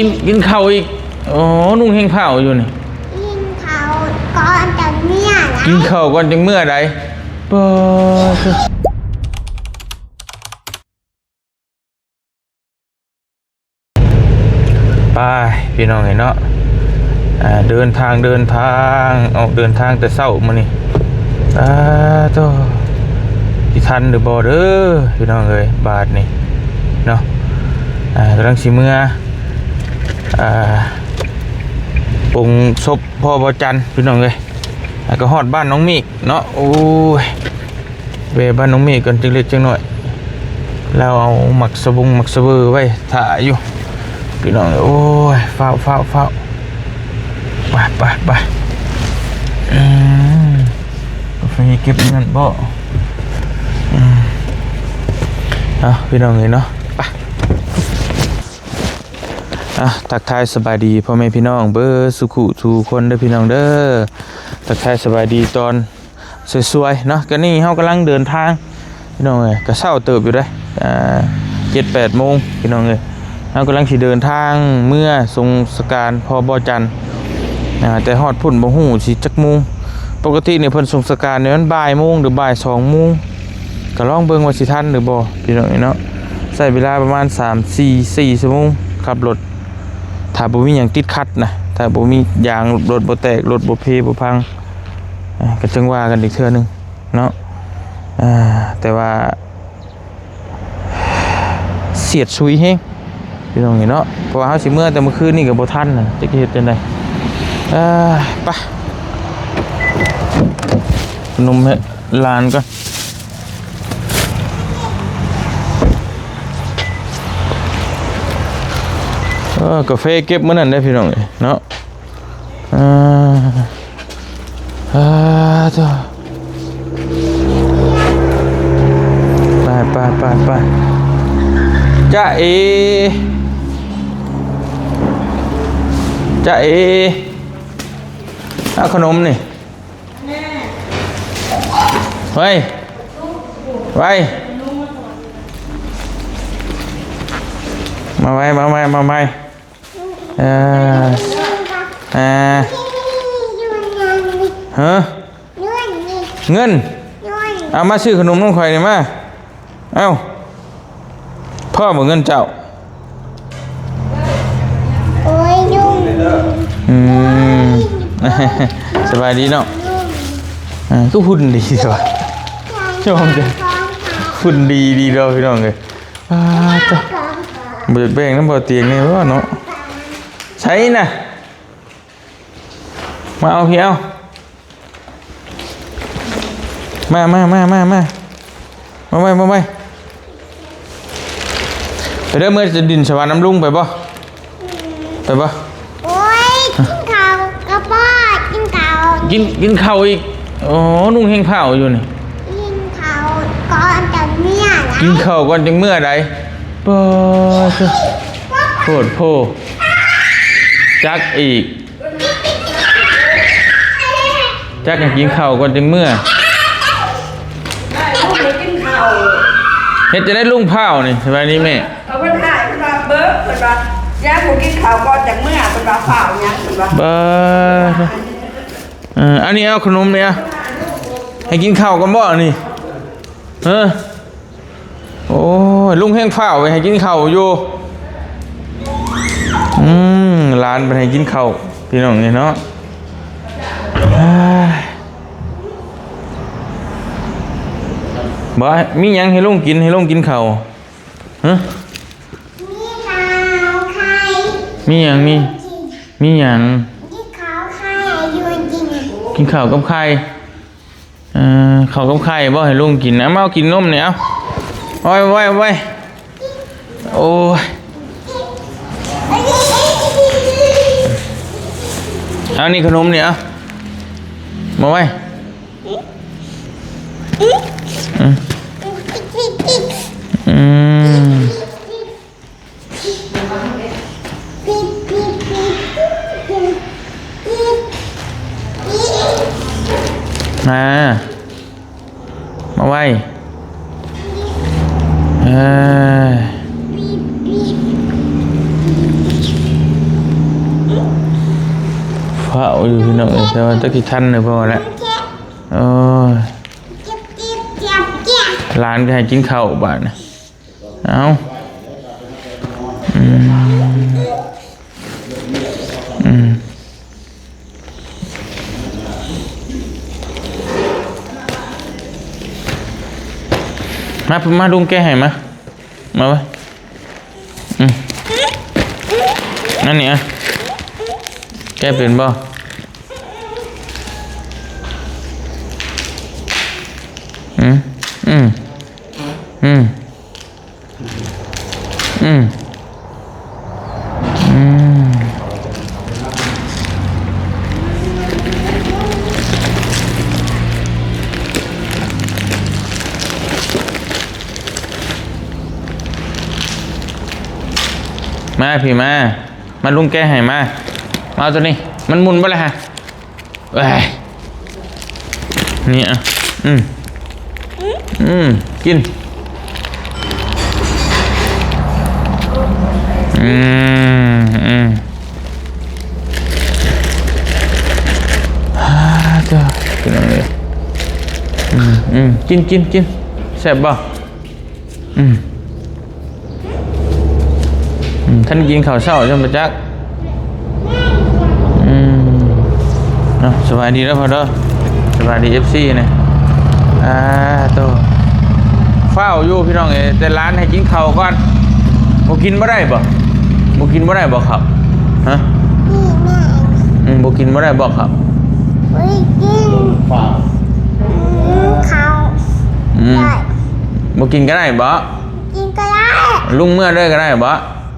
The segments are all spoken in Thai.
กินกินข้าวอีกอ๋อนุ่งเฮงข้าวอยู่นี่กินเขาก่อนจะเมียนะกินข้าวก่อนจังเมื่อใดปะเถอะไปพี่น้องเห็นเนาะอ่าเดินทางเดินทางออกเดินทางแต่เช้ามานี่อ่าโตที่ทันหรือบ่เด้อพี่น้องเอ้ยบาทนี่เนาะอ่ากำลังสิเมื่ออ่า ปรุงศพพ่อบอจันพี่น้องเอ้ยแล้วก็ฮอดบ้านน้องเมฆเนาะโอ้ยเวบ้านน้องมฆกันจังเล็กจังหน่อยแล้วเอาหมักสบุงหมักสบือไว้ถ่ายอยู่พี่น้องโอ้ยเฝ้าเฝ้าเฝ้าไปไปไปอืมกาแฟเก็บเงินบ่อืมเอาพี่น้องเลยเนาะไป อะทักทายสบายดีพ่อแม่พี่น้องเบอร์สุขุทุกคนเด้อพี่น้องเด้อทักทายสบายดีตอนสวยๆเนาะก็นี่เฮากำลังเดินทางพี่น้องเอ้ยก็เศร้าเติบอยู่เด้อ่าเจ็ดแปดโมงพี่น้องเอ้ยเฮากำลังสิเดินทางเมื่อทรงสการพอบอจันทร์อ่าแต่ฮอดพุ่นบ่ฮู้สิจักโมงปกติเนี่ยเพิ่นทรงสการเนี่ยมันบ่ายโมงหรือบ่ายสองโมงก็ลองเบิ่งว่าสิทันหรือบ่พี่น้องเอ้ยเนาะใช้เวลาประมาณ3 4 4ชั่วโมงขับรถ ถ้าบ่มีหยังติดขัดนะถ้าบ่มียางรถบ่แตกรถบ่เพบ่พังก็จังว่ากันอีกเทื่อหนึงเนาะอ่าแต่ว่า เสียดซุยแฮงพี่น้องเห็นเนาะเพราะว่าเฮาสิเมื่อแต่เมื่อคืนนี่ก็บ่ทันน่ะจะเฮ็ดจังไดอ่าไปนมให้หลานก่อนเออ กาแฟเก็บมื้อนั้นได้อพี่น้องเอ้ยเนาะอ่าอ่าจ้ะไปไปไปไปจ้าเอจ้าเอเอาขนมนี่ไว้ไว้มาไว้มาไว้มาไว้ เอ่าอ่ายุ่นยันนี่ฮะยุ่นนี่เงินยุ่นเอามาซื้อขนมน้องข่อยนี่มาเอ้าพ่อบอกเงินเจ้าโอ้ยยุ่งอืมสบายดีเนาะยุ่งอ่าก็หุ่นดีสิวะชอบจังหุ่นดีดีเราพี่น้องเลยอ้าจ้ะเบิกแบ่งน้ำบ่อเตียงนี่ว่าเนาะ ใช่น่ะมาเอาพี่เอามามามามามามาไว้มาไว้ไปเริ่มเมื่อจะดินสวรรค์น้ำลุงไปบ่ไปบ่โอ้ยกินข้าวกระป๋อกินข้าวกินกินข้าวอีกอ๋อนุ่งเฮงข้าวอยู่นี่กินข้าวก่อนจะเมียนะกินข้าวก่อนจังเมื่อใดปอเถอะโคตรโพ จักอีก จักให้กินข้าวก่อนจังเมื่อลูกไปกินข้าวเฮ็ดจะได้ลุงเผานี่สบายดีแม่เอาเพิ่นถ่ายเพิ่นว่าเบิร์เพิ่นว่าย่าผมกินข้าวก่อนจากเมื่อเพิ่นว่าเปล่าหยังเพิ่นว่าบ้าเถอะเอออันนี้เอาขนมเนี่ยให้กินข้าวกันบ่นี่เออโอ้ยลุงแห้งเฝ้าไปให้กินข้าวอยู่ อืมร้านไปให้กินข้าวพี่น้องนี่เนาะเอ้ยบ่มีหยังให้ลุงกินให้ลุงกินข้าวฮะมีข้าวไข่มีหยังมีมีหยังมีข้าวไข่ยุ่นจริงกินข้าวกับไข่เอ่อข้าวกับไข่บ่ให้ลุงกินนะมาเอากินนมเนี่ยเอาเอาไว้เอาไว้โอ้ย เอานี่ขนมเนี่ยเอามาไว้อืมอืมมา มาไว้เอ้ย ฝ้าวอยู่ พี่น้องเอ้ยแต่ว่าตะกี้ทันเลยพอแล้วโอ้ยเจ็บเจ็บเจ็บเจ็บร้านก็ให้กินข้าวบาดนะเอาอืมอืมมามาดุงแกให้มามาไว้อืมนั่นนี่อะแกเป็นบ่ อืมอืมอืมอืมอืมมาพี่มา มาลุงแก้ให้มา มาตัวนี้ มันมุนไปเลยฮะเอ้ยนี่อะอืม อืม กิน อืมอืมฮ่าจ้ากินอะไรอืมอืมกินกินกินแซ่บบ่อืมท่านกินข้าวเช้าจนประจักษ์อืมนะสบายดีแล้วพอเด้อสบายดีเอฟซีเนะ อ่าโตเฝ้าอยู่พี่น้องเอยแต่ร้านให้กินข้าวก่อนบ่กินบ่ได้บ่บ่กินบ่ได้บ่ครับฮะนี่แม่อืมบ่กินบ่ได้บ่ครับเฮ้ยกินอืมเขาอืมได้บ่กินก็ได้บ่กินก็ได้ลุงเมื่อเด้อก็ได้บ่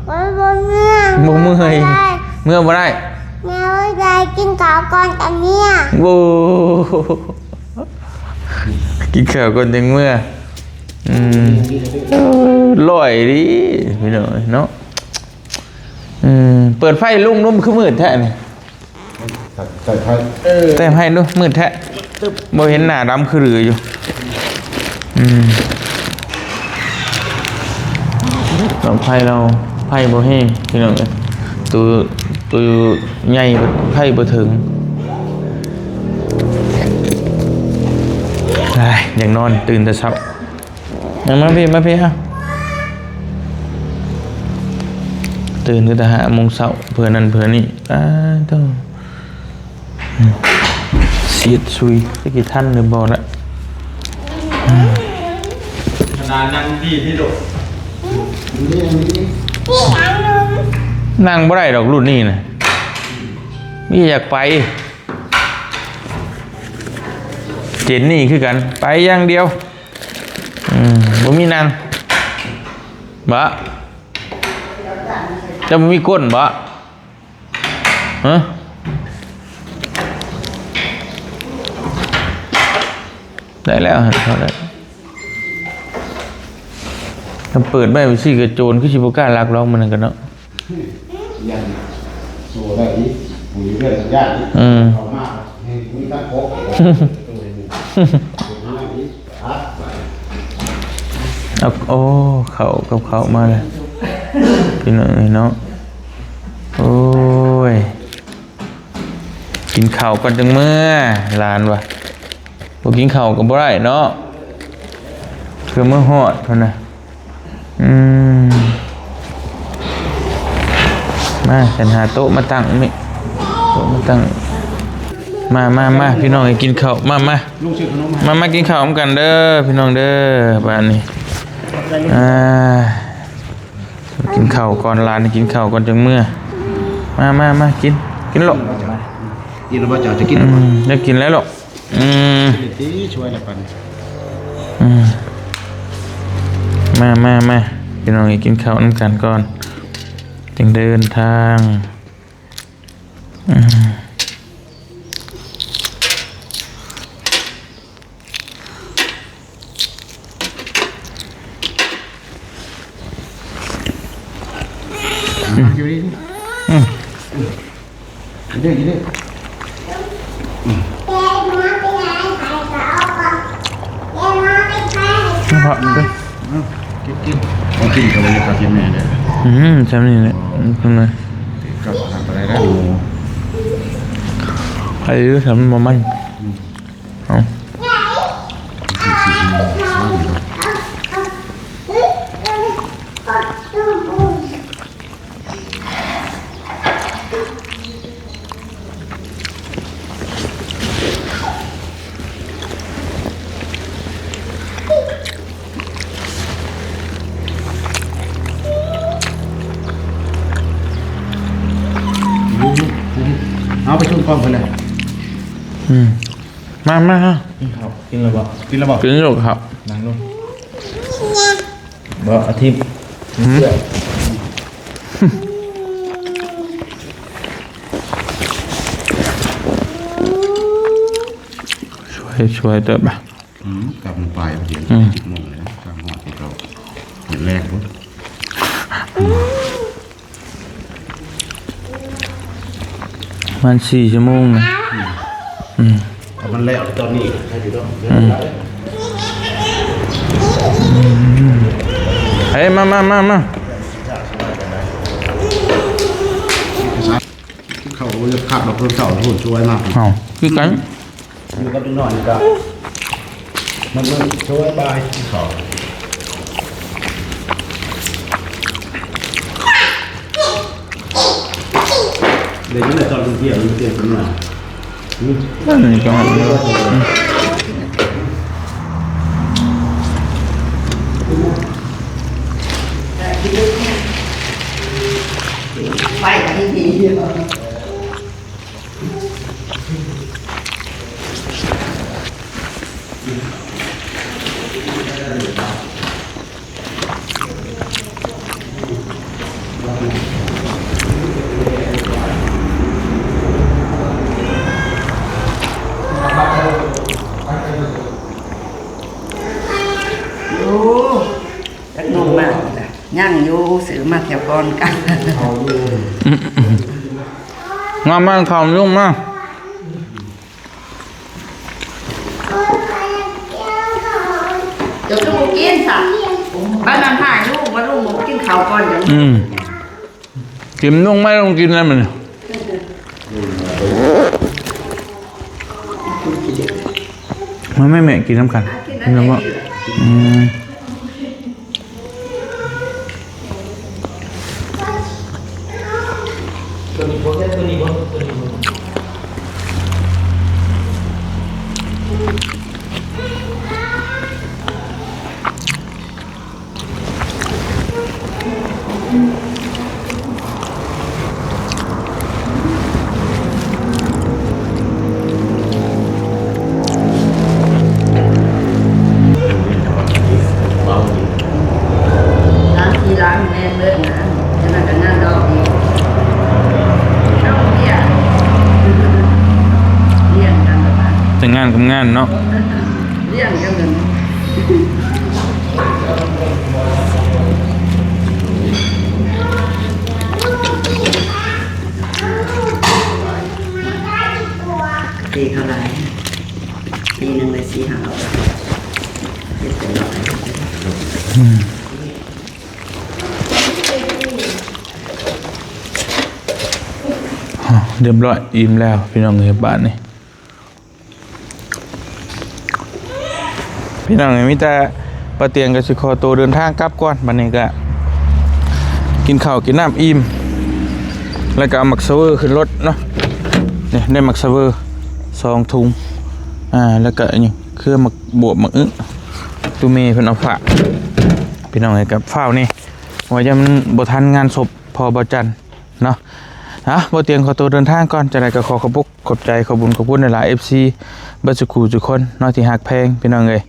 บนบนเมื่อบ่เมื่อยได้เมื่อบ่ได้แม่ว่าได้กินข้าวก่อนอันเนี้ยโว้ กินข้าวก่อนจังเมื่ออืมเออลอยดิพี่น้อยเนาะอืมเปิดไฟลุงนุ่มคือมืดแท้เนี่ใส่ไข่เออแต่ให้ดูมืดแท้บ่เห็นหน้าดำคือหรืออยู่อืมลองไฟเราไฟบ่แห้งพี่น้องตัวตัวใหญ่บ่ไฟบ่ถึง อย่างนอนตื่นแต่เช้ายังมาพี่มาพี่ฮะตื่นก็แต่หาโมงเช้าเพื่อนั่นเพื่อนี่อ้าเต้องเสียดซุยจะกี่ท่านหรือบ่ละขนาดนั่งดีที่ดุนี่นี่พี่อันนึงนั่งบ่ได้ดอกรุ่นนี้นะมีอยากไป เจนนี่คือกัน ไปอย่างเดียวอืมบ่มีนั่งบะจะบ่มีก้นบะฮะได้แล้วฮะเขาได้ถ้าเปิดไม่ไปสิกระโจนคือชิบกล้าลักล็อกมันนนกันเนาะยันโซ่ได้อีกปุ๋ยเพื่อนสัญญาอีกอืมเขามากให้มีตั้งโคกอะ เอาโอ้เขากับเขามาเลยพี่น้องเนาะโอ้ย กินข้าวก่อนจังเมื่อลานวะบ่กินข้าวก็บ่ได้เนาะคือเมื่อฮอดเท่านะอืมมาฉันหาโต๊ะมาตั้งมิโต๊ะมาตั้ง มามามาพี่น้องให้กินข้าวมามาลุงซื้อขนมมามากินข้าวพร้อมกันเด้อพี่น้องเด้อบ้านนี้อ่ากินข้าวก่อนร้านกินข้าวก่อนจังเมื่อ มามามากินกินหรอกกินแล้วว่าจะจะกินอืมได้กินแล้วหรอกอืมดีช่วยละปันอืมมามามาพี่น้องให้กินข้าวน้ำกันก่อนจึงเดินทางอืม อยู่ดีอืมเด้อเด้อ แกมาไปไหนใครก็เอาก่อนแกมาไปใคร เพราะเด้อ กินกินเอา กินกับเลยกับกินแม่เด้ออืมจำนี่แหละอืมทำไมก็ทำอะไรได้ดูใครรู้ทำมามันเอาเอา อืมมามาฮะครับกินแล้วบ่กินแล้วบ่กินหยกครับนั่งลงบ่อาทิตย์ช่วยช่วยเติบอะอืมกลับลงไปเดี๋ยวอืมสิบโมงเลยนะกลางหอดที่เราเห็นแรกปุ๊บมันสี่ชั่วโมงนะอืม แต่มันแล้วตอนนี้ใช่อยู่ต้องเฮ้ยมามามามาเขาจะขาดดอกต้นเสาหุ่นช่วยมากเอาคือกันอยู่กับดึงหน่อยก็มันมันช่วยบายที่เขาเดี๋ยวนี้ตอนเที่ยวมันเปลี่ยนเป็นมา นั่นนี่ก็อืมไปกัน อยู่ซื้อมาแถวก่อนกันมามาข่าวยุ่งมาเดี๋ยวจะบุกินสักบ้านนั้นหายลูกว่าลูกบุกินข้าวก่อนอย่างอืมกินนุ่งไม่ต้องกินอะไรมันเนี่ยมันไม่แม่กินน้ำกันกินกินอะ ไรน้ำว่ นกับงานเนาะเลี้ยงกันเหมือนปีเท่าไหร่ปีหนึ่งเลยสี่ห้าร้อยเจ็ดแปดร้อยอ๋อเรียบร้อยอิ่มแล้ว พี่น้องเฮ้ยบ้านนี่ พี่น้องมีแต่ปลาเตียงกับสิคอตัวเดินทางกลับก่อนบัดนี้ก็กินข้าวกินน้ำอิ่มแล้วก็เอาหมักเซเวอร์ขึ้นรถเนาะนี่ได้หมักเซเวอร์สองถุงอ่าแล้วก็อนนี้คือหมักบวบหมักอึตูเมเพิ่นเอาฝากพี่น้องเอ้กับฝ้าวนี่ว่าจะมันบทันงานศพพอบ่จันเนาะฮะบเตียงขอตัวเดินทางก่อนจะได้ก็ขอขอบุกขอบใจขอบุญขอบคุณในหลาย FC เบิดสุขูทุกคนเนาะที่ฮักแพงพี่น้องเอ้ย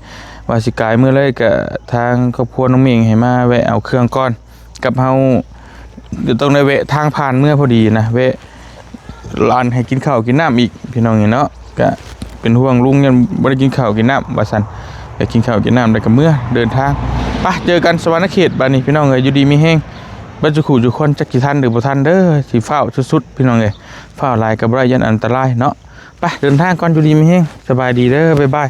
ว่าสิกายเมื้อเลยก็ทางครอบครัวน้องเมงให้มาแวะเอาเครื่องก่อน กับเฮาเดี๋ยวต้องได้แวะทางผ่านเมื่อพอดีนะแวะร้านให้กินข้าวกินน้ำอีกพี่น้องเนาะก็เป็นห่วงลุงยังบ่ได้กินข้าวกินน้ำว่าซั่นอยากกินข้าวกินน้ำได้ก็เมื่อเดินทางไปเจอกันสวรรค์เขตบัดนี้พี่น้องเอ้ยอยู่ดีมีแฮงบัจจุขู่จุคนจักกี่ทันหรือบ่ทันเด้อสิเฝ้าสุดๆพี่น้องเอ้ยเฝ้าลายกับได้ยันอันตรายเนาะไปเดินทางก่อนอยู่ดีมีแฮงสบายดีเด้อบ๊ายบาย